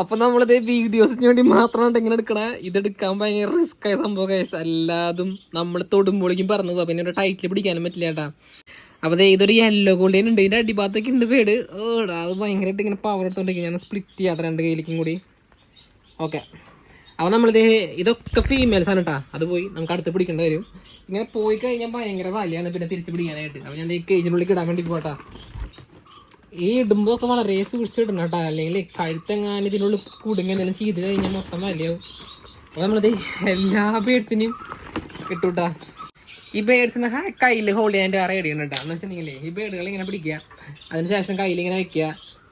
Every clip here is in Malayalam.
അപ്പൊ നമ്മളിത് വീഡിയോസിന് വേണ്ടി മാത്രമാണ് ഇങ്ങനെ എടുക്കണേ? ഇതെടുക്കാൻ ഭയങ്കര റിസ്ക് ആയ സംഭവം കേസ് അല്ലാതും നമ്മൾ തൊടുമ്പോഴേക്കും പറഞ്ഞു പോകും പിന്നെ ടൈറ്റിൽ പിടിക്കാനും പറ്റില്ല കേട്ടാ. അപ്പൊ ദേ ഇതൊരു യെല്ലോ ഗോൾഡിയൻ ഉണ്ട്. ഇതിന്റെ അടിഭാഗത്തൊക്കെ ഉണ്ട് പേട് ഓടാ അത് ഭയങ്കരമായിട്ട് ഇങ്ങനെ പവർ എടുത്തോണ്ടിരിക്കും ഞാൻ സ്പ്ലിറ്റ് ചെയ്യാത്ത രണ്ട് കയ്യിലേക്കും കൂടി. ഓക്കെ അപ്പൊ നമ്മളിത് ഇതൊക്കെ ഫീമെയിൽസ് ആണ് കേട്ടാ അത് പോയി നമുക്ക് അടുത്ത് പിടിക്കേണ്ടി വരും. ഇങ്ങനെ പോയി കഴിഞ്ഞാൽ ഭയങ്കര വലിയാണ്. പിന്നെ തിരിച്ചു പിടിക്കാനായിട്ട്. അപ്പൊ ഞാൻ ഈ കേജിനുള്ളിൽ ഇടാൻ വേണ്ടി പോട്ടാ ഈ ഇടുമ്പോ ഒക്കെ വളരെ സൂക്ഷിച്ചിടണം കേട്ടോ. അല്ലെങ്കിൽ കഴുത്തെങ്ങാനും ഇതിനുള്ളിൽ കുടുങ്ങി എന്തെങ്കിലും ചെയ്ത് കഴിഞ്ഞാൽ മൊത്തം വലിയാവും. അപ്പൊ നമ്മളത് എല്ലാ ബേഡ്സിനെയും ഇട്ടുട്ടാ ഈ ബേഡ്സിനെ കയ്യിൽ ഹോൾഡ് ചെയ്യാൻ വേറെ ഇടുന്നുണ്ട് എന്ന് വെച്ചിട്ടുണ്ടെങ്കിലേ ഈ ബേഡുകൾ ഇങ്ങനെ പിടിക്കുക. അതിനുശേഷം കയ്യിൽ ഇങ്ങനെ വെക്കുക.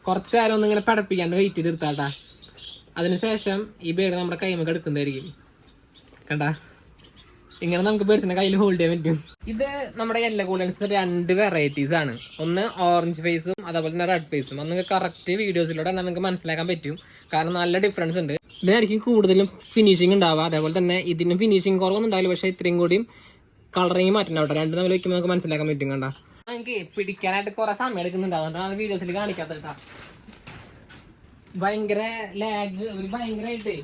കുറച്ച് നേരം ഒന്ന് ഇങ്ങനെ പടപ്പിക്കാണ്ട് വെയിറ്റ് ചെയ്ത് നിർത്താട്ടാ അതിനുശേഷം ഈ ബേഡ് നമ്മുടെ കൈമൊക്കെ എടുക്കുന്നതായിരിക്കും. കണ്ടാ? ഇങ്ങനെ നമുക്ക് പേഴ്സിനെ കയ്യിൽ ഹോൾഡ് ചെയ്യാൻ പറ്റും. ഇത് നമ്മുടെ യെല്ലോ കൂളൻസ് രണ്ട് വെറൈറ്റീസ് ആണ്. ഒന്ന് ഓറഞ്ച് ഫേസും അതേപോലെ തന്നെ റെഡ് ഫേസും അത് നിങ്ങൾക്ക് കറക്റ്റ് വീഡിയോസിലൂടെ തന്നെ നിങ്ങൾക്ക് മനസ്സിലാക്കാൻ പറ്റും. കാരണം നല്ല ഡിഫറൻസ് ഉണ്ട്. ഇതിനായിരിക്കും കൂടുതലും ഫിനിഷിംഗ് ഉണ്ടാവുക. അതേപോലെ തന്നെ ഇതിനും ഫിനിഷിംഗ് കുറവൊന്നും ഉണ്ടാവില്ല. പക്ഷേ ഇത്രയും കൂടിയും കളറിങ് കേട്ടോ രണ്ടും തമ്മിൽ വയ്ക്കുമ്പോൾ നമുക്ക് മനസ്സിലാക്കാൻ പറ്റും കണ്ട. നമുക്ക് പിടിക്കാനായിട്ട് കുറെ സമയം എടുക്കുന്നുണ്ട്. അതുകൊണ്ടാണ് വീഡിയോസിൽ കാണിക്കാത്തത് കേട്ടോ ഭയങ്കര ലാഗ് ഒരു ഭയങ്കരമായിട്ട്.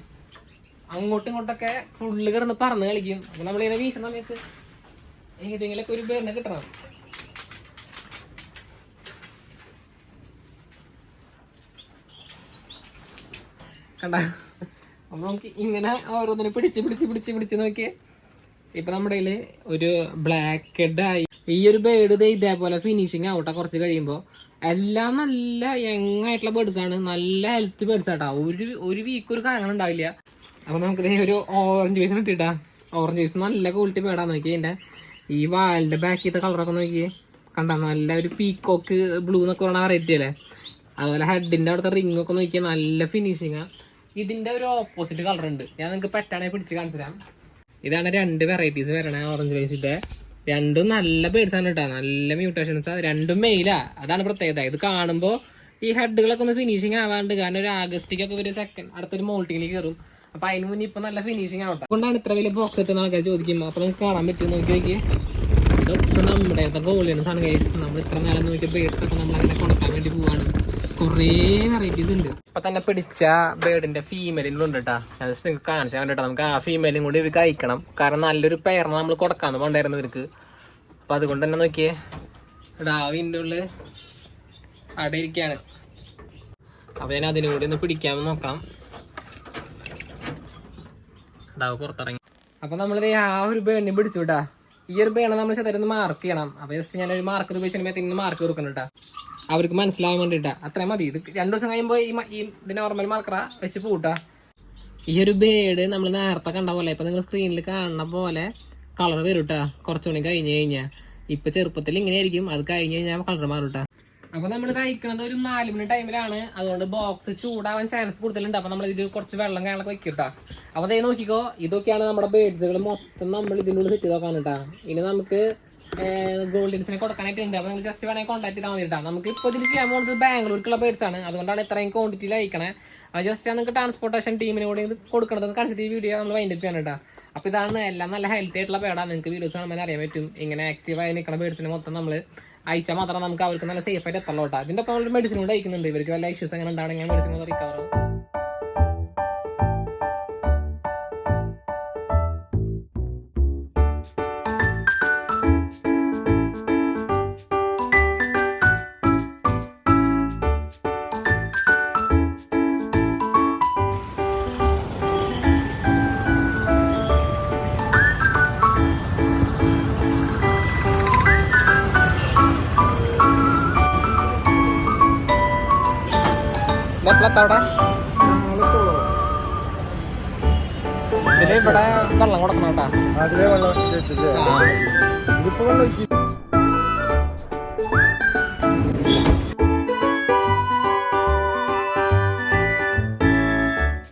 അങ്ങോട്ടും ഇങ്ങോട്ടൊക്കെ ഫുള്ള് കിടന്ന് പറന്ന് കളിക്കും. അപ്പൊ നമ്മളിങ്ങനെ വീശുന്ന സമയത്ത് ഏതെങ്കിലൊക്കെ ഒരു പേരിനെ കിട്ടണം. കണ്ട? അപ്പൊ നമുക്ക് ഇങ്ങനെ ഓരോന്നിനെ പിടിച്ച് പിടിച്ച് പിടിച്ച് പിടിച്ച് നോക്കിയേ. ഇപ്പൊ നമ്മുടെ കയ്യിൽ ഒരു ബ്ലാക്ക് ഹെഡ് ആയി. ഈ ഒരു ബേർഡ് ഇതേപോലെ ഫിനിഷിങ് ആവട്ടെ കുറച്ച് കഴിയുമ്പോൾ എല്ലാം നല്ല യങ് ആയിട്ടുള്ള ബേർഡ്സ് ആണ്. നല്ല ഹെൽത്ത് ബേർഡ്സ് ആട്ടാ. ഒരു ഒരു വീക്ക് ഒരു കാര്യങ്ങൾ ഉണ്ടാവില്ല. അപ്പൊ നമുക്ക് ഒരു ഓറഞ്ച് പീസ് ഇട്ടിട്ടാ ഓറഞ്ച് പീസ് നല്ല ക്വാളിറ്റി പേടാ നോക്കി എന്റെ ഈ വാലിന്റെ ബാക്കിത്തെ കളറൊക്കെ നോക്കിയേ. കണ്ട നല്ല ഒരു പീക്കോക്ക് ബ്ലൂ എന്നൊക്കെ പറഞ്ഞ വെറൈറ്റി അല്ലേ? അതുപോലെ ഹെഡിന്റെ അവിടുത്തെ റിംഗ് ഒക്കെ നോക്കിയാൽ നല്ല ഫിനിഷിങ് ഇതിന്റെ ഒരു ഓപ്പോസിറ്റ് കളർ ഉണ്ട്. ഞാൻ നിങ്ങൾക്ക് പെട്ടാണെ പിടിച്ച് കാണിച്ചു ഇതാണ് രണ്ട് വെറൈറ്റീസ് വരണേ ഓറഞ്ച് വൈസിന്റെ രണ്ടും നല്ല ബേഡ്സ് ആണ് കേട്ടോ നല്ല മ്യൂട്ടേഷൻസ് രണ്ടും മെയിലാ അതാണ് പ്രത്യേകത. ഇത് കാണുമ്പോൾ ഈ ഹെഡുകളൊക്കെ ഒന്ന് ഫിനിഷിങ് ആവാണ്ട്. കാരണം ഒരു ആഗസ്റ്റിക്കൊക്കെ ഒരു സെക്കൻഡ് അടുത്തൊരു മോൾട്ടിങ്ങിൽ കയറും അപ്പൊ അതിന് മുന്നേ ഇപ്പൊ നല്ല ഫിനിഷിങ് ആവട്ടെ. അതുകൊണ്ടാണ് ഇത്ര വലിയ ബോക്സ് എത്തുന്ന ആൾക്കാർ ചോദിക്കും അപ്പൊ നമുക്ക് കാണാൻ പറ്റും നോക്കി നോക്കി ഇതൊക്കെ നമ്മുടെ ഗോളിയാണ് ഗൈസ് നമ്മൾ ഇത്ര നേരം നോക്കിയ ബേഡ്സ് ഒക്കെ നമ്മൾ അങ്ങനെ കൊടുക്കാൻ വേണ്ടി പോവാണ്. കുറേ വെറൈറ്റീസ് ഉണ്ട്. ഇപ്പൊ തന്നെ പിടിച്ച ബേർഡിന്റെ ഫീമെയിലുണ്ട് കേട്ടാ ഞാൻ ജസ്റ്റ് നിങ്ങൾക്ക് കാണിച്ചാൽ വേണ്ടിട്ടാ നമുക്ക് ആ ഫീമെയിലും കൂടി ഇവർക്ക് അയക്കണം. കാരണം നല്ലൊരു പേരണ നമ്മൾ കൊടുക്കാന്ന് കൊണ്ടായിരുന്നു ഇവർക്ക്. അപ്പൊ അതുകൊണ്ട് തന്നെ നോക്കിയേ. ഡാവിന്റെ ഉള്ളിൽ അവിടെ ഇരിക്കുകയാണ് അപ്പൊ ഞാൻ അതിനും കൂടി ഒന്ന് പിടിക്കാമെന്ന് നോക്കാം. ഡാവ് പുറത്തിറങ്ങി. അപ്പൊ നമ്മളിത് ആ ഒരു ബേണി പിടിച്ചു കേട്ടാ ഈ ഒരു ബേണ നമ്മൾ ചെറുതായിരുന്നു മാർക്ക് ചെയ്യണം. അപ്പൊ ജസ്റ്റ് ഞാൻ ഒരു മാർക്ക് ഉപയോഗിച്ച് മാർക്ക് കൊടുക്കണം അവർക്ക് മനസ്സിലാവാൻ വേണ്ടിട്ടാ. അത്രയും മതി. ഇത് രണ്ടു ദിവസം കഴിയുമ്പോൾ ഈ ഇത് നോർമൽ മാർക്കറ വെച്ച് പൂട്ടാ ഈ ഒരു ബേഡ് നമ്മൾ നേരത്തെ കണ്ട പോലെ ഇപ്പൊ നിങ്ങൾ സ്ക്രീനിൽ കാണുന്ന പോലെ കളർ വരും കേട്ടാ കുറച്ചുകൂടി കഴിഞ്ഞു കഴിഞ്ഞാ. ഇപ്പൊ ചെറുപ്പത്തിൽ ഇങ്ങനെ ആയിരിക്കും. അത് കഴിഞ്ഞ് കഴിഞ്ഞാൽ കളർ മാറും കേട്ടാ അപ്പൊ നമ്മൾ കഴിക്കുന്നത് ഒരു നാല് മണി ടൈമിലാണ്. അതുകൊണ്ട് ബോക്സ് ചൂടാവാൻ ചാൻസ് കൂടുതലുണ്ട് അപ്പൊ നമ്മൾ ഇതിൽ കുറച്ച് വെള്ളം കാര്യങ്ങളൊക്കെ വെക്കട്ടാ. അപ്പൊ ദേ നോക്കിക്കോ ഇതൊക്കെയാണ് നമ്മുടെ ബേഡ്സുകൾ മൊത്തം നമ്മൾ ഇതിനുള്ളിൽ സെറ്റ് നോക്കാൻ കേട്ടാ. ഇനി നമുക്ക് ഗോൾഡിൻസിനെ കൊടുക്കാനായിട്ടുണ്ട്. അപ്പൊ നിങ്ങൾ ജസ്റ്റ് വേണമെങ്കിൽ കോൺടാക്ട് ചെയ്താൽ മതി കേട്ടോ. നമുക്ക് ഇപ്പോൾ ഇതിൽ ചെയ്യാൻ പോകുന്നത് ബാംഗ്ലൂർക്കുള്ള ബേഡ്സ് ആണ്. അതുകൊണ്ടാണ് ഇത്രയും ക്വാണ്ടിറ്റിയിൽ അയക്കണേ അത് ജസ്റ്റ് നിങ്ങൾക്ക് ട്രാൻസ്പോർട്ടേഷൻ ടീമിന് കൂടി കൊടുക്കണത് കാണിച്ചിട്ട് ഈ വീഡിയോ നമ്മൾ വൈൻഡപ്പ് ചെയ്യാൻ കേട്ടോ. അപ്പൊ ഇതാണ് എല്ലാം നല്ല ഹെൽത്തി ആയിട്ടുള്ള പേടാണ്. നിങ്ങൾക്ക് വീഡിയോസ് കാണുമ്പോൾ അറിയാൻ പറ്റും. ഇങ്ങനെ ആക്റ്റീവ് ആയി നിൽക്കുന്ന ബേഡ്സിനെ മൊത്തം നമ്മൾ അയച്ചാൽ മാത്രം നമുക്ക് അവർക്ക് നല്ല സേഫ് ആയിട്ട് എത്തുള്ളൂ കേട്ടോ. ഇതിന്റെ ഒപ്പം മെഡിസിൻ കൂടെ അയക്കുന്നുണ്ട് ഇവർക്ക് വല്ല ഇഷ്യൂസ് അങ്ങനെ ഞാൻ മെഡിസിൻ കൂടെ റിക്കവർ അവിടെ? ഇതിൽ ഇവിടെ വെള്ളം കൊടുക്കണം കേട്ടാ. അതിലെ വെള്ളം ഇതിപ്പോ വെള്ളം